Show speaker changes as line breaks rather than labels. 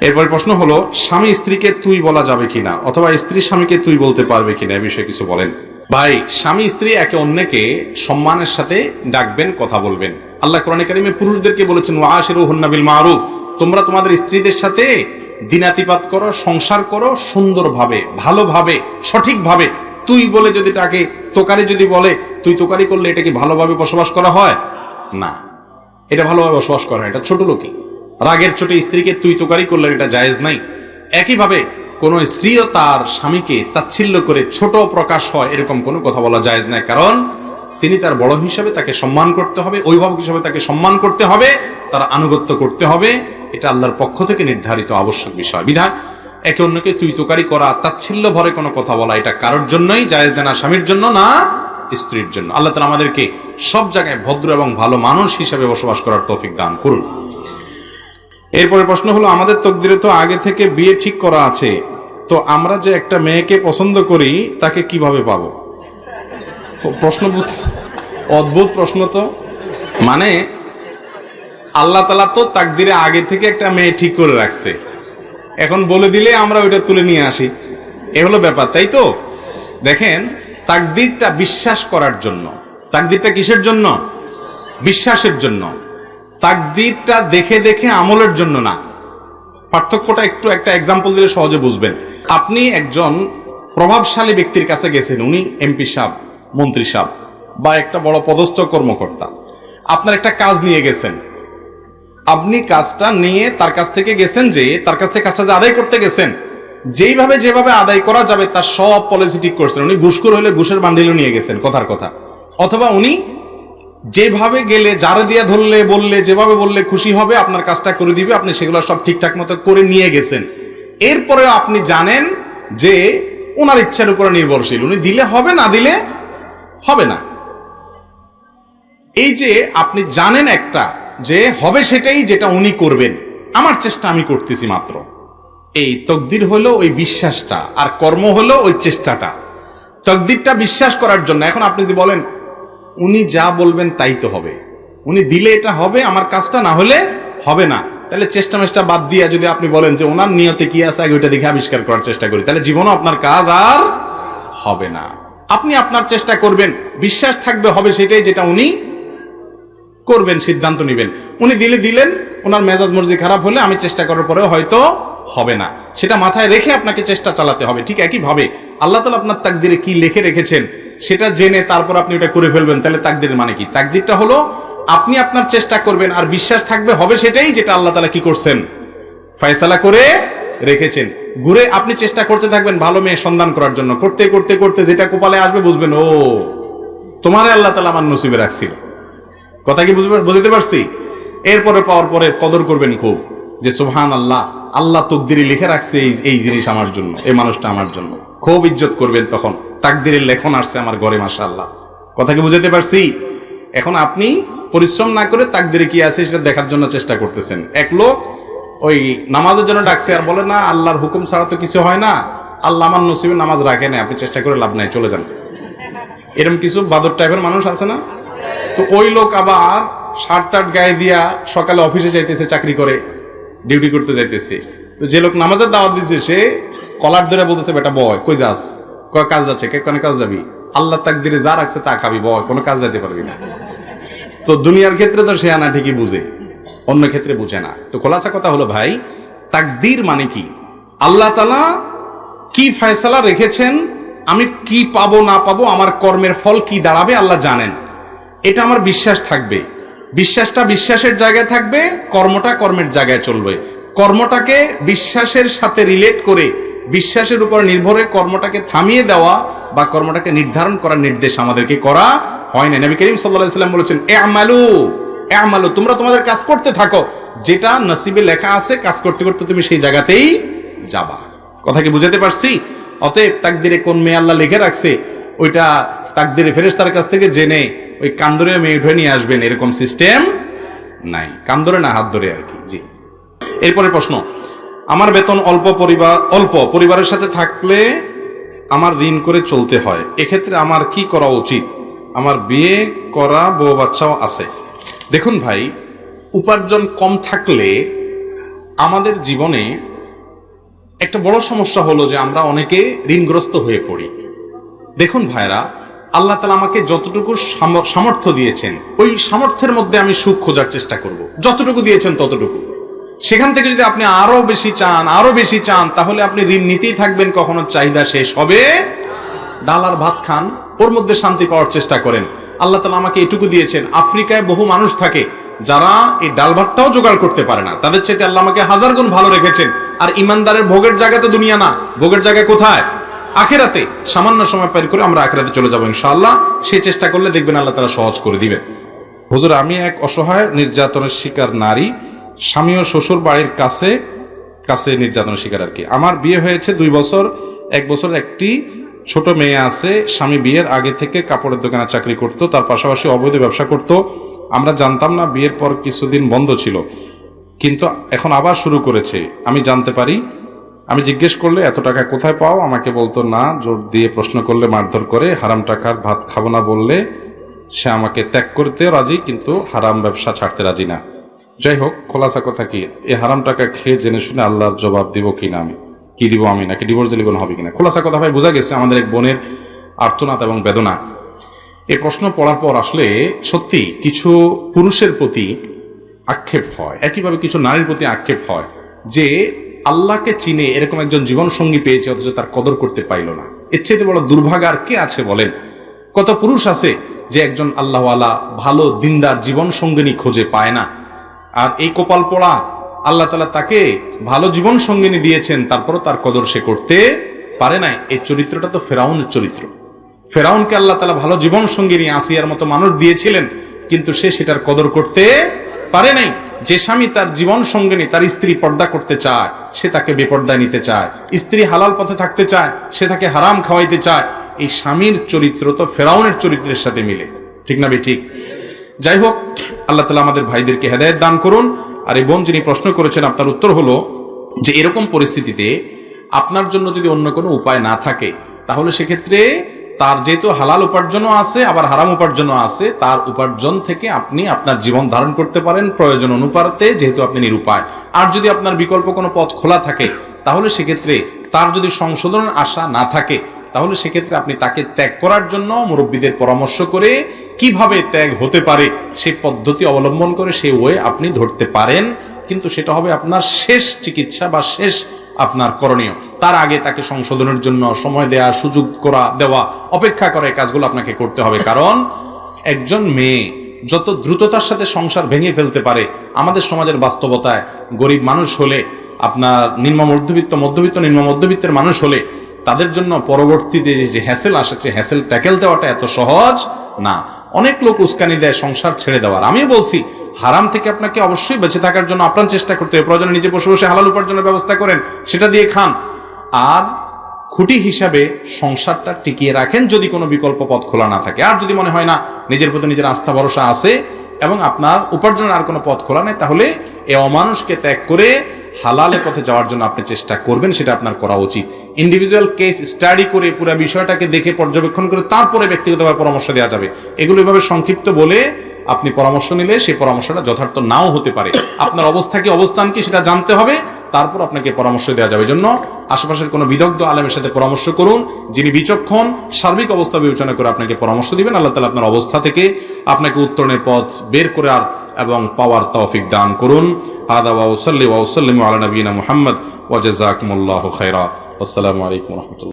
এরপর প্রশ্ন হলো, স্বামী স্ত্রীকে তুই বলা যাবে কিনা? অথবা স্ত্রী স্বামীকে তুই বলতে পারবে কিনা? এ বিষয়ে কিছু বলেন। ভাই, স্বামী স্ত্রী একে অন্যকে সম্মানের সাথে ডাকবেন, কথা বলবেন। আল্লাহ কোরআন কারিমে পুরুষদেরকে বলেছেন ওয়াশিরু হুন্নাবিল মারুফ তোমরা তোমাদের স্ত্রীদের সাথে দিনাতিপাত করো, সংসার করো সুন্দরভাবে, ভালোভাবে, সঠিকভাবে। তুই বলে যদি তাকে তোকারি যদি বলে, তুই তোকারি করলে এটা কি ভালোভাবে বসবাস করা হয়? না। এটা ভালোভাবে বসবাস করা হয়, এটা ছোট লোকই। রাগের চোটে স্ত্রীকে তুই তোকারি করলে এটা জায়েজ নাই। একইভাবে কোনো স্ত্রীও তার স্বামীকে তাচ্ছিল্য করে ছোট প্রকাশ হয়, এরকম কোনো কথা বলা জায়েজ নাই। কারণ তিনি তার বড় হিসাবে তাকে সম্মান করতে হবে, অভিভাবক হিসাবে তাকে সম্মান করতে হবে, তার আনুগত্য করতে হবে, এটা আল্লাহর পক্ষ থেকে নির্ধারিত আবশ্যক বিষয়। বিধান, একে অন্যকে তুই তোকারি করা, তাচ্ছিল্য ভরে কোনো কথা বলা, এটা কারোর জন্যই জায়েজ দেনা স্বামীর জন্য, না স্ত্রীর জন্য। আল্লাহ তালা আমাদেরকে সব জায়গায় ভদ্র এবং ভালো মানুষ হিসাবে বসবাস করার তৌফিক দান করুন। এরপরে প্রশ্ন হলো, আমাদের তকদিরে তো আগে থেকে বিয়ে ঠিক করা আছে, তো আমরা যে একটা মেয়েকে পছন্দ করি, তাকে কীভাবে পাবো? প্রশ্ন অদ্ভুত প্রশ্ন তো। মানে আল্লাহ তালা তো তাকদিরে আগে থেকে একটা মেয়ে ঠিক করে রাখছে। এখন বলে দিলে আমরা ওইটা তুলে নিয়ে আসি। এ হলো ব্যাপার, তাই তো? দেখেন, তাকদিরটা বিশ্বাস করার জন্য। তাকদিরটা কিসের জন্য? বিশ্বাসের জন্য। তাকদিরটা দেখে দেখে আমলের জন্য না। পার্থক্যটা একটু একটা এক্সাম্পল দিলে সহজে বুঝবেন। আপনি একজন প্রভাবশালী ব্যক্তির কাছে গেছেন, উনি এমপি সাহেব, মন্ত্রী সাহেব, বা একটা বড় পদস্থ কর্মকর্তা। আপনার একটা কাজ নিয়ে গেছেন। আপনি কাজটা নিয়ে তার কাছ থেকে গেছেন যে, তার কাছ থেকে কাজটা যে আদায় করতে গেছেন, যেইভাবে যেভাবে আদায় করা যাবে তার সব পলিসি ঠিক করছেন। উনি ঘুষখোর হলে ঘুষের বান্ডিলও নিয়ে গেছেন, কথার কথা। অথবা উনি যেভাবে গেলে, যারা দিয়ে ধরলে, বললে, যেভাবে বললে খুশি হবে, আপনার কাজটা করে দিবে, আপনি সেগুলো সব ঠিকঠাক মতো করে নিয়ে গেছেন। এরপরে আপনি জানেন যে ওনার ইচ্ছার উপরে নির্ভরশীল। উনি দিলে হবে, না দিলে হবে না। এই যে আপনি জানেন একটা, যে হবে সেটাই যেটা উনি করবেন। আমার চেষ্টা আমি করতেছি মাত্র। এই তকদির হলো ওই বিশ্বাসটা, আর কর্ম হলো ওই চেষ্টাটা। তকদিরটা বিশ্বাস করার জন্য, এখন আপনি যদি বলেন উনি যা বলবেন তাই তো হবে। উনি দিলে এটা হবে, আমার কাজটা না হলে হবে না। তাহলে চেষ্টা মেষ্টা বাদ দিয়ে যদি আপনি বলেন যে ওনার নিয়তে কি আছে, আগে ওইটা দেখে আবিষ্কার করার চেষ্টা করি, তাহলে জীবনও আপনার কাজ আর হবে না। আপনি আপনার চেষ্টা করবেন, বিশ্বাস থাকবে, হবে সেটাই যেটা উনি করবেন, সিদ্ধান্ত নেবেন। উনি দিলে দিলেন, ওনার মেজাজ মর্জি খারাপ হলে আমি চেষ্টা করার পরেও হয়তো হবে না। সেটা মাথায় রেখে আপনাকে চেষ্টা চালাতে হবে, ঠিক একইভাবে। আল্লাহ তালা আপনার তাকদিরে কি লিখে রেখেছেন সেটা জেনে তারপর আপনি ওটা করে ফেলবেন। তাহলে তাকদিরের মানে কি? তাকদিরটা হলো, আপনি আপনার চেষ্টা করবেন আর বিশ্বাস থাকবে, হবে সেটাই যেটা আল্লাহ তালা কি করছেন? ফয়সালা করে রেখেছেন। ঘুরে আপনি চেষ্টা করতে থাকবেন ভালো মেয়ে সন্ধান করার জন্য। করতে করতে করতে যেটা কপালে আসবে বুঝবেন, ও, তোমারে আল্লাহ তালা আমার নসিবে রাখছিল। কথা কি বুঝতে বুঝতে পারছি? এরপরে পাওয়ার পরে কদর করবেন খুব, যে সুবহান আল্লাহ আল্লাহ তকদিরি লিখে রাখছে এই এই জিনিস আমার জন্য, এই মানুষটা আমার জন্য। খুব ইজ্জত করবেন তখন। তাকদিরের লেখন আসছে আমার ঘরে মাসা আল্লাহ কথা কি বুঝতে পারছি? এখন আপনি পরিশ্রম না করে তাকদিরে কি আছে সেটা দেখার জন্য চেষ্টা করতেছেন। এক লোক ওই নামাজের জন্য ডাকছে আর বলে, না, আল্লাহর হুকুম ছাড়া তো কিছু হয় না। আল্লাহ আমার নসিবে নামাজ রাখে না আপনি চেষ্টা করে লাভ নাই, চলে যান। এরকম কিছু বাদর টাইপের মানুষ আছে না? তো ওই লোক আবার শার্ট টার্ট গায়ে দিয়া সকালে অফিসে যাইতেছে, চাকরি করে, ডিউটি করতে যাইতেছে। তো যে লোক নামাজের দাওয়াত দিচ্ছে সে কলার ধরে বলতেছে, বেটা বয়, কই যাস? কয় কাজ যাচ্ছে কে কোন কাজ যাবি? আল্লাহ তাকদিরে যা রাখছে তা খাবি বয় কোনো কাজ যাইতে পারবি না। তো দুনিয়ার ক্ষেত্রে তো সে আনা ঠিকই বুঝে, অন্য ক্ষেত্রে বুঝে না। তো খোলাসা কথা হলো, ভাই, তাকদির মানে কি? আল্লাহ তালা কি ফয়সালা রেখেছেন? আমি কি পাবো, না পাবো, আমার কর্মের ফল কি দাঁড়াবে, আল্লাহ জানেন। এটা আমার বিশ্বাস থাকবে। বিশ্বাসটা বিশ্বাসের জায়গায় থাকবে, কর্মটা কর্মের জায়গায় চলবে। কর্মটাকে বিশ্বাসের সাথে রিলেট করে বিশ্বাসের উপর নির্ভরে কর্মটাকে থামিয়ে দেওয়া বা কর্মটাকে নির্ধারণ করার নির্দেশ আমাদেরকে করা হয় না নবী করিম সাল্লাহ সাল্লাম বলেছেন এ আমালু এ আমালু তোমরা তোমাদের কাজ করতে থাকো। যেটা নসিবে লেখা আছে, কাজ করতে করতে তুমি সেই জায়গাতেই যাবা। কথা কি বুঝাতে পারছি? অতএব তাকদিরে কোন মেয়ে আল্লাহ লিখে রাখছে, ওইটা তাকদিরে ফেরেশতার কাছ থেকে জেনে ওই কান্দরে মেয়ে উঠে নিয়ে আসবেন, এরকম সিস্টেম নাই। কান্দরে না, হাত ধরে আর কি, জি। এরপরে প্রশ্ন আমার বেতন অল্প পরিবার অল্প পরিবারের সাথে থাকলে আমার ঋণ করে চলতে হয়। এক্ষেত্রে আমার কি করা উচিত? আমার বিয়ে করা বউ বাচ্চাও আছে। দেখুন ভাই, উপার্জন কম থাকলে আমাদের জীবনে একটা বড় সমস্যা হলো যে আমরা অনেকে ঋণগ্রস্ত হয়ে পড়ি। দেখুন ভাইরা আল্লাহ তালা আমাকে যতটুকু সামর্থ্য দিয়েছেন, ওই সামর্থ্যের মধ্যে আমি সুখ খোঁজার চেষ্টা করব। যতটুকু দিয়েছেন ততটুকু। সেখান থেকে যদি আপনি আরও বেশি চান, আরও বেশি চান, তাহলে আপনি ঋণ নিতেই থাকবেন, কখনো চাহিদা শেষ হবে। ডাল আর ভাত খান, ওর মধ্যে শান্তি পাওয়ার চেষ্টা করেন। আল্লাহ তালা আমাকে এটুকু দিয়েছেন, আফ্রিকায় বহু মানুষ থাকে যারা এই ডাল ভাতটাও জোগাড় করতে পারে না। তাদের চাইতে আল্লাহ আমাকে হাজার গুণ ভালো রেখেছেন। আর ইমানদারের ভোগের জায়গা তো দুনিয়া না, ভোগের জায়গা কোথায়? আখেরাতে, সামান্য সময় পার করে আমরা আখেরাতে চলে যাব ইনশাআল্লাহ। সে চেষ্টা করলে দেখবেন আল্লাহ তারা সহজ করে দিবেন। হুজুর, আমি এক অসহায় নির্যাতনের শিকার নারী। স্বামী ও শ্বশুর বাড়ির কাছে কাছে নির্যাতন শিকার আর কি। আমার বিয়ে হয়েছে দুই বছর, এক বছর একটি ছোট মেয়ে আছে, স্বামী বিয়ের আগে থেকে কাপড়ের দোকানে চাকরি করত, তার পাশাপাশি অবৈধ ব্যবসা করত। আমরা জানতাম না বিয়ের পর কিছুদিন বন্ধ ছিল। কিন্তু এখন আবার শুরু করেছে। আমি জানতে পারি। আমি জিজ্ঞেস করলে, এত টাকা কোথায় পাও? আমাকে বলতো, না, জোর দিয়ে প্রশ্ন করলে, মারধর করে, হারাম টাকার ভাত খাব না বললে সে আমাকে ত্যাগ করতে রাজি, কিন্তু হারাম ব্যবসা ছাড়তে রাজি না। যাই হোক খোলাসা কথা কি? এই হারাম টাকা খেয়ে জেনে শুনে আল্লাহর জবাব দিব কি না আমি? কি দিব আমি? নাকি ডিভোর্স দিলে কোনো হবে কিনা? খোলাসা কথা ভাই, বোঝা গেছে আমাদের এক বোনের আর্তনাদ এবং বেদনা। এই প্রশ্ন পড়ার পর আসলে সত্যি কিছু পুরুষের প্রতি আক্ষেপ হয়, একইভাবে কিছু নারীর প্রতি আক্ষেপ হয়, যে আল্লাহকে চিনে এরকম একজন জীবন সঙ্গী পেয়েছে, অথচ তার কদর করতে পাইল না। এর চাইতে বড় দুর্ভাগ্য আর কে আছে বলেন? কত পুরুষ আছে যে একজন আল্লাহওয়ালা ভালো, দিনদার জীবন সঙ্গিনী খোঁজে পায় না? আর এই কপাল পড়া আল্লাহ তালা তাকে ভালো জীবন সঙ্গিনী দিয়েছেন, তারপরও তার কদর সে করতে পারে নাই। এই চরিত্রটা তো ফেরাউনের চরিত্র। ফেরাউনকে আল্লাহ তালা ভালো জীবন সঙ্গিনী আসিয়ার মতো মানুষ দিয়েছিলেন, কিন্তু সে সেটার কদর করতে পারে নাই। যে স্বামী তার জীবন সঙ্গিনী, তার স্ত্রী পর্দা করতে চায়, সে তাকে বেপর্দায় নিতে চায়। স্ত্রী হালাল পথে থাকতে চায়, সে তাকে হারাম খাওয়াইতে চায়। এই স্বামীর চরিত্র তো ফেরাউনের চরিত্রের সাথে মিলে। ঠিক না বে ঠিক? যাই হোক আল্লাহ তালা আমাদের ভাইদেরকে হেদায়ত দান করুন। আর এই বোন যিনি প্রশ্ন করেছেন, আপনার উত্তর হলো যে এরকম পরিস্থিতিতে আপনার জন্য যদি অন্য কোনো উপায় না থাকে, তাহলে সেক্ষেত্রে তার যেহেতু হালাল উপার্জনও আছে, আবার হারাম উপার্জনও আছে, তার উপার্জন থেকে আপনি আপনার জীবন ধারণ করতে পারেন প্রয়োজন অনুপাতে, যেহেতু আপনি নিরুপায়। আর যদি আপনার বিকল্প কোনো পথ খোলা থাকে, তাহলে সেক্ষেত্রে তার যদি সংশোধনের আশা না থাকে তাহলে সেক্ষেত্রে আপনি তাকে ত্যাগ করার জন্য মুরব্বীদের পরামর্শ করে কীভাবে ত্যাগ হতে পারে সেই পদ্ধতি অবলম্বন করে সেই ওয়ে আপনি ধরতে পারেন। কিন্তু সেটা হবে আপনার শেষ চিকিৎসা বা শেষ আপনার করণীয়। তার আগে তাকে সংশোধনের জন্য সময় দেওয়া সুযোগ করা, দেওয়া, অপেক্ষা করা, এই কাজগুলো আপনাকে করতে হবে। কারণ একজন মেয়ে যত দ্রুততার সাথে সংসার ভেঙে ফেলতে পারে, আমাদের সমাজের বাস্তবতায় গরিব মানুষ হলে, আপনার নিম্ন মধ্যবিত্ত মধ্যবিত্ত, নিম্ন মধ্যবিত্তের মানুষ হলে তাদের জন্য পরবর্তীতে যে- হ্যাসেল আসছে হ্যাসেল ট্যাকেল দেওয়াটা এত সহজ না। অনেক লোক উস্কানি দেয় সংসার ছেড়ে দেওয়ার। আমিও বলছি, হারাম থেকে আপনাকে অবশ্যই বেঁচে থাকার জন্য আপনার চেষ্টা করতে হবে। প্রয়োজনে নিজে বসে বসে হালাল উপার্জনের ব্যবস্থা করেন, সেটা দিয়ে খান। আর খুঁটি হিসাবে সংসারটা টিকিয়ে রাখেন যদি কোনো বিকল্প পথ খোলা না থাকে। আর যদি মনে হয় না নিজের প্রতি নিজের আস্থা, ভরসা আছে এবং আপনার উপার্জনের আর কোনো পথ খোলা নেই, তাহলে এ অমানুষকে ত্যাগ করে হালালে পথে যাওয়ার জন্য আপনি চেষ্টা করবেন, সেটা আপনার করা উচিত। ইন্ডিভিজুয়াল কেস স্টাডি করে পুরো বিষয়টাকে দেখে পর্যবেক্ষণ করে তারপরে ব্যক্তিগতভাবে পরামর্শ দেওয়া যাবে। এগুলো এভাবে সংক্ষিপ্ত বলে আপনি পরামর্শ নিলে সেই পরামর্শটা যথার্থ নাও হতে পারে। আপনার অবস্থা কি, অবস্থান কি, সেটা জানতে হবে। তারপর আপনাকে পরামর্শ দেওয়া যাবে। জন্য আশেপাশের কোনো বিদগ্ধ আলেমের সাথে পরামর্শ করুন, যিনি বিচক্ষণ, সার্বিক অবস্থা বিবেচনা করে আপনাকে পরামর্শ দিবেন। আল্লাহ তালা আপনার অবস্থা থেকে আপনাকে উত্তরণের পথ বের করে আর এবং পাওয়ার তৌফিক দান করুন। আদা ওয়াউসাল্লি ওয়াউসাল্লিম ওয়া উসাল্লিমু আলা নবীনা মুহাম্মদ ওয়াজাকুমুল্লাহ খাইরা আসসালামু আলাইকুম রাহমাতুল্লাহ।